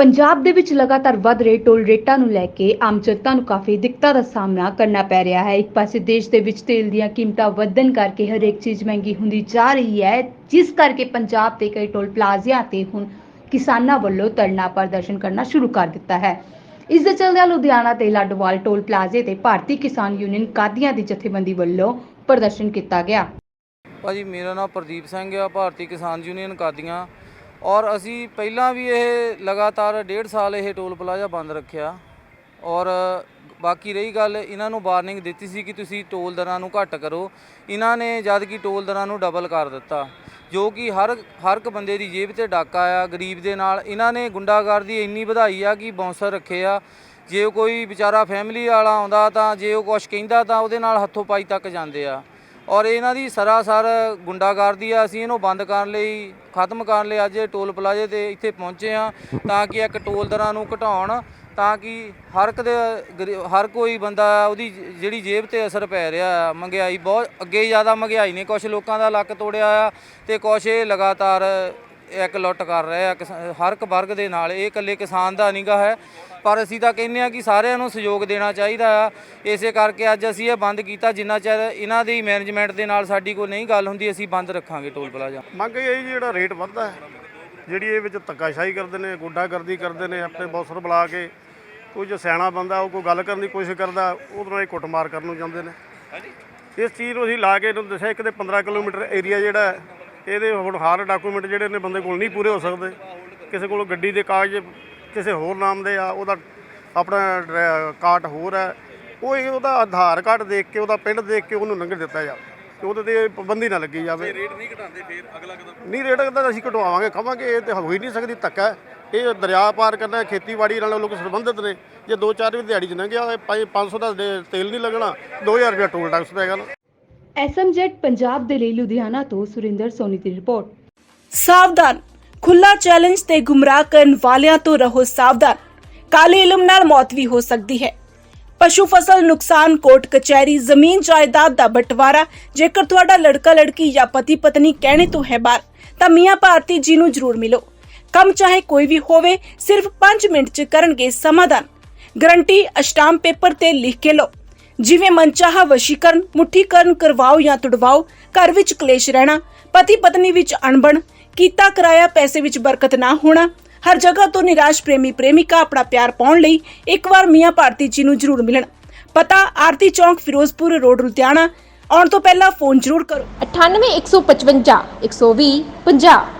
ਪੰਜਾਬ ਦੇ ਵਿੱਚ ਲਗਾਤਾਰ ਵੱਧ ਰਹੇ ਟੋਲ ਰੇਟਾਂ ਨੂੰ ਲੈ ਕੇ ਆਮ ਜਨਤਾ ਨੂੰ ਕਾਫੀ ਦਿੱਕਤਾਂ ਦਾ ਸਾਹਮਣਾ ਕਰਨਾ ਪੈ ਰਿਹਾ ਹੈ। ਇੱਕ ਪਾਸੇ ਦੇਸ਼ ਦੇ ਵਿੱਚ ਤੇਲ ਦੀਆਂ ਕੀਮਤਾਂ ਵਧਣ ਕਰਕੇ ਹਰੇਕ ਚੀਜ਼ ਮਹਿੰਗੀ ਹੁੰਦੀ ਜਾ ਰਹੀ ਹੈ, ਜਿਸ ਕਰਕੇ ਪੰਜਾਬ ਦੇ ਕਈ ਟੋਲ ਪਲਾਜ਼ਿਆਂ ਤੇ ਹੁਣ ਕਿਸਾਨਾਂ ਵੱਲੋਂ ਧਰਨਾ ਪ੍ਰਦਰਸ਼ਨ ਕਰਨਾ ਸ਼ੁਰੂ ਕਰ ਦਿੱਤਾ ਹੈ। ਇਸ ਦੇ ਚੱਲਦਿਆਂ ਲੁਧਿਆਣਾ ਤੇ ਲਾਡੋਵਾਲ ਟੋਲ ਪਲਾਜ਼ੇ ਤੇ ਭਾਰਤੀ ਕਿਸਾਨ ਯੂਨੀਅਨ ਕਾਦੀਆਂ ਦੀ ਜਥੇਬੰਦੀ ਵੱਲੋਂ ਪ੍ਰਦਰਸ਼ਨ ਕੀਤਾ ਗਿਆ। ਭਾਜੀ, ਮੇਰਾ ਨਾਮ ਪ੍ਰਦੀਪ ਸਿੰਘ ਆ, ਭਾਰਤੀ ਕਿਸਾਨ ਯੂਨੀਅਨ ਕਾਦੀਆਂ। ਔਰ ਅਸੀਂ ਪਹਿਲਾਂ ਵੀ ਇਹ ਲਗਾਤਾਰ ਡੇਢ ਸਾਲ ਇਹ ਟੋਲ ਪਲਾਜ਼ਾ ਬੰਦ ਰੱਖਿਆ। ਔਰ ਬਾਕੀ ਰਹੀ ਗੱਲ, ਇਹਨਾਂ ਨੂੰ ਵਾਰਨਿੰਗ ਦਿੱਤੀ ਸੀ ਕਿ ਤੁਸੀਂ ਟੋਲ ਦਰਾਂ ਨੂੰ ਘੱਟ ਕਰੋ। ਇਹਨਾਂ ਨੇ ਜਦ ਕਿ ਟੋਲ ਦਰਾਂ ਨੂੰ ਡਬਲ ਕਰ ਦਿੱਤਾ, ਜੋ ਕਿ ਹਰ ਹਰ ਇੱਕ ਬੰਦੇ ਦੀ ਜੇਬ ਤੇ ਡਾਕਾ ਆ ਗਰੀਬ ਦੇ ਨਾਲ। ਇਹਨਾਂ ਨੇ ਗੁੰਡਾਗਰਦੀ ਇੰਨੀ ਵਧਾਈ ਆ ਕਿ ਬੌਂਸਰ ਰੱਖੇ ਆ। ਜੇ ਕੋਈ ਵਿਚਾਰਾ ਫੈਮਿਲੀ ਵਾਲਾ ਆਉਂਦਾ ਤਾਂ, ਜੇ ਉਹ ਕੁਝ ਕਹਿੰਦਾ ਤਾਂ ਉਹਦੇ ਨਾਲ ਹੱਥੋਂ ਪਾਈ ਤੱਕ ਜਾਂਦੇ ਆ। ਔਰ ਇਹਨਾਂ ਦੀ ਸਰਾਸਰ ਗੁੰਡਾਗਰਦੀ ਆ, ਅਸੀਂ ਇਹਨੂੰ ਬੰਦ ਕਰਨ ਲਈ, ਖਤਮ ਕਰਨ ਲਈ ਅੱਜ ਟੋਲ ਪਲਾਜ਼ੇ ਤੇ ਇੱਥੇ ਪਹੁੰਚੇ ਆ ਤਾਂ ਕਿ ਇੱਕ ਟੋਲ ਦਰਾਂ ਨੂੰ ਘਟਾਉਣ, ਤਾਂ ਕਿ ਹਰ ਇੱਕ ਦੇ, ਗਰੀ- ਹਰ ਕੋਈ ਬੰਦਾ ਉਹਦੀ ਜਿਹੜੀ ਜੇਬ ਤੇ ਅਸਰ ਪੈ ਰਿਹਾ ਆ, ਮਹਿੰਗਾਈ ਬਹੁਤ, ਅੱਗੇ ਜ਼ਿਆਦਾ ਮਹਿੰਗਾਈ ਨੇ ਕੁਝ ਲੋਕਾਂ ਦਾ ਲੱਕ ਤੋੜਿਆ ਆ ਤੇ ਕੁਝ ਇਹ ਲਗਾਤਾਰ ਇੱਕ ਲੁੱਟ ਕਰ ਰਹੇ ਆ ਕਿਸਾ- ਹਰ ਇੱਕ ਵਰਗ ਦੇ ਨਾਲ। ਇਹ ਇਕੱਲੇ ਕਿਸਾਨ ਦਾ ਨਹੀਂਗਾ ਹੈ। ਪਰ ਅਸੀਂ ਤਾਂ ਕਹਿੰਦੇ ਆ ਕਿ ਸਾਰਿਆਂ ਨੂੰ ਸਹਿਯੋਗ ਦੇਣਾ ਚਾਹੀਦਾ ਆ। ਇਸੇ ਕਰਕੇ ਅੱਜ ਅਸੀਂ ਇਹ ਬੰਦ ਕੀਤਾ ਜਿੰਨਾ ਚਿਰ ਇਹਨਾਂ ਦੀ ਮੈਨੇਜਮੈਂਟ ਦੇ ਨਾਲ ਸਾਡੀ ਕੋਈ ਨਹੀਂ ਗੱਲ ਹੁੰਦੀ ਅਸੀਂ ਬੰਦ ਰੱਖਾਂਗੇ ਟੋਲ ਪਲਾਜ਼ਾ। ਮੰਗ ਇਹ ਹੈ ਜੀ ਜਿਹੜਾ ਰੇਟ ਵੱਧਦਾ ਹੈ ਜਿਹੜੀ ਇਹ ਵਿੱਚ ਧੱਕਾਸ਼ਾਹੀ ਕਰਦੇ ਨੇ ਗੁੰਡਾਗਰਦੀ ਕਰਦੇ ਨੇ ਆਪਣੇ ਬੌਸਰ ਬੁਲਾ ਕੇ ਕੋਈ ਜੋ ਸਿਆਣਾ ਬੰਦਾ ਉਹ ਕੋਈ ਗੱਲ ਕਰਨ ਦੀ ਕੋਸ਼ਿਸ਼ ਕਰਦਾ ਉਹਦੇ ਨਾਲ ਹੀ ਕੁੱਟਮਾਰ ਕਰਨ ਨੂੰ ਜਾਂਦੇ ਨੇ। ਇਸ ਚੀਜ਼ ਨੂੰ ਅਸੀਂ ਲਾ ਕੇ ਇਹਨੂੰ ਦੱਸਿਆ ਇੱਕ ਤੇ 15 ਕਿਲੋਮੀਟਰ ਏਰੀਆ ਜਿਹੜਾ ਹੈ, ਇਹਦੇ ਹੁਣ ਹਾਰ ਡਾਕੂਮੈਂਟ ਜਿਹੜੇ ਨੇ ਬੰਦੇ ਕੋਲ ਨਹੀਂ ਪੂਰੇ ਹੋ ਸਕਦੇ। ਕਿਸੇ ਕੋਲ ਗੱਡੀ ਦੇ ਕਾਗਜ਼ ਕਿਸੇ ਹੋਰ ਨਾਮ ਦੇ ਆ ਉਹਦਾ ਆਪਣਾ ਕਾਰਡ ਹੋਰ ਹੈ। ਉਹ ਇਹ ਉਹਦਾ ਆਧਾਰ ਕਾਰਡ ਦੇਖ ਕੇ ਉਹਦਾ ਪਿੰਡ ਦੇਖ ਕੇ ਉਹਨੂੰ ਨੰਗਰ ਦਿੱਤਾ ਜਾਵੇ। ਤੇ ਉਹਦੇ ਤੇ ਪਾਬੰਦੀ ਨਾ ਲੱਗੀ ਜਾਵੇ। ਰੇਟ ਨਹੀਂ ਘਟਾਉਂਦੇ ਫੇਰ ਅਗਲਾ ਕਦਮ ਨਹੀਂ ਰੇਟ ਤਾਂ ਅਸੀਂ ਘਟਵਾਵਾਂਗੇ ਕਵਾਂਗੇ ਇਹ ਤੇ ਹੋ ਹੀ ਨਹੀਂ ਸਕਦੀ ਧੱਕਾ। ਇਹ ਦਰਿਆ ਪਾਰ ਕਰਨਾ ਖੇਤੀਬਾੜੀ ਨਾਲ ਲੋਕ ਸੰਬੰਧਿਤ ਨੇ। ਜੇ 2-4 ਵੀ ਦਿਹਾੜੀ ਚ ਲੰਘਿਆ 500 ਦਾ ਦੇ- ਤੇਲ ਨਹੀਂ ਲੱਗਣਾ 2000 ਰੁਪਏ ਟੋਲ ਟੈਕਸ ਪੈਗਾ ਨਾ ਪੰਜਾਬ ਦੇ ਲਈ ਲੁਧਿਆਣਾ ਤੋਂ ਸੁਰਿੰਦਰ ਸੋਨੀ ਦੀ ਰਿਪੋਰਟ। ਸਾਵਧਾਨ ਖੁੱਲਾ ਚੈਲੰਜ ਤੇ ਗੁੰਮਰਾਹ ਕਰਨ ਵਾਲਿਆਂ ਤੋਂ ਰਹੋ ਸਾਵਧਾਨ। ਕਾਲੇ ਇਲਮ ਨਾਲ ਮੌਤ ਵੀ ਹੋ ਸਕਦੀ ਹੈ। ਪਸ਼ੂ ਫਸਲ ਨੁਕਸਾਨ ਕੋਰਟ ਕਚਹਿਰੀ ਜ਼ਮੀਨ ਜਾਇਦਾਦ ਦਾ ਬਟਵਾਰਾ। ਜੇਕਰ ਤੁਹਾਡਾ ਲੜਕਾ, ਲੜਕੀ ਜਾਂ ਪਤੀ ਪਤਨੀ ਕਹਿਣੇ ਤੋਂ ਹੈ ਬਾਹਰ, ਤਾਂ ਮੀਆਂ ਭਾਰਤੀ ਜੀ ਨੂੰ ਜ਼ਰੂਰ ਮਿਲੋ। ਕੰਮ ਚਾਹੇ ਕੋਈ ਵੀ ਹੋਵੇ, ਸਿਰਫ 5 ਮਿੰਟ ਚ ਕਰਨਗੇ ਸਮਾਧਾਨ। ਗਰੰਟੀ ਅਸ਼ਟਾਮ ਪੇਪਰ ਤੇ ਲਿਖ ਕੇ ਲਓ। ਜਿਵੇਂ ਮਨਚਾਹਾ, ਵਸ਼ੀਕਰਨ, ਮੁੱਠੀਕਰਨ ਕਰਵਾਓ ਜਾਂ ਤੁੜਵਾਓ, ਘਰ ਵਿੱਚ ਕਲੇਸ਼ ਰਹਿਣਾ, ਪਤੀ ਪਤਨੀ ਵਿੱਚ ਅਣਬਣ, ਕੀਤਾ ਕਰਾਇਆ ਪੈਸੇ ਵਿੱਚ ਬਰਕਤ ਨਾ ਹੋਣਾ, ਹਰ ਜਗ੍ਹਾ ਤੋਂ ਨਿਰਾਸ਼ ਪ੍ਰੇਮੀ ਪ੍ਰੇਮਿਕਾ ਆਪਣਾ ਪਿਆਰ ਪਾਉਣ ਲਈ ਇੱਕ ਵਾਰ ਮੀਆਂ ਭਾਰਤੀ ਜੀ ਨੂੰ ਜ਼ਰੂਰ ਮਿਲਣ। ਪਤਾ, ਆਰਤੀ ਚੌਂਕ, ਫਿਰੋਜ਼ਪੁਰ, ਰੋਡ ਲੁਧਿਆਣਾ। ਆਉਣ ਤੋਂ ਪਹਿਲਾਂ ਫੋਨ ਜ਼ਰੂਰ ਕਰੋ। 98 155 120 50